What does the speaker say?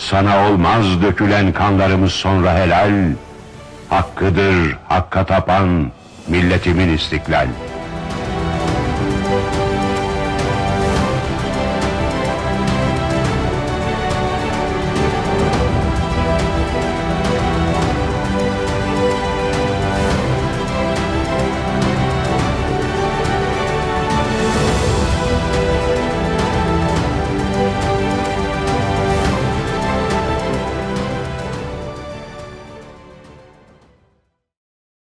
Sana olmaz dökülen kanlarımız sonra helal. Hakkıdır hakka tapan milletimin istiklal.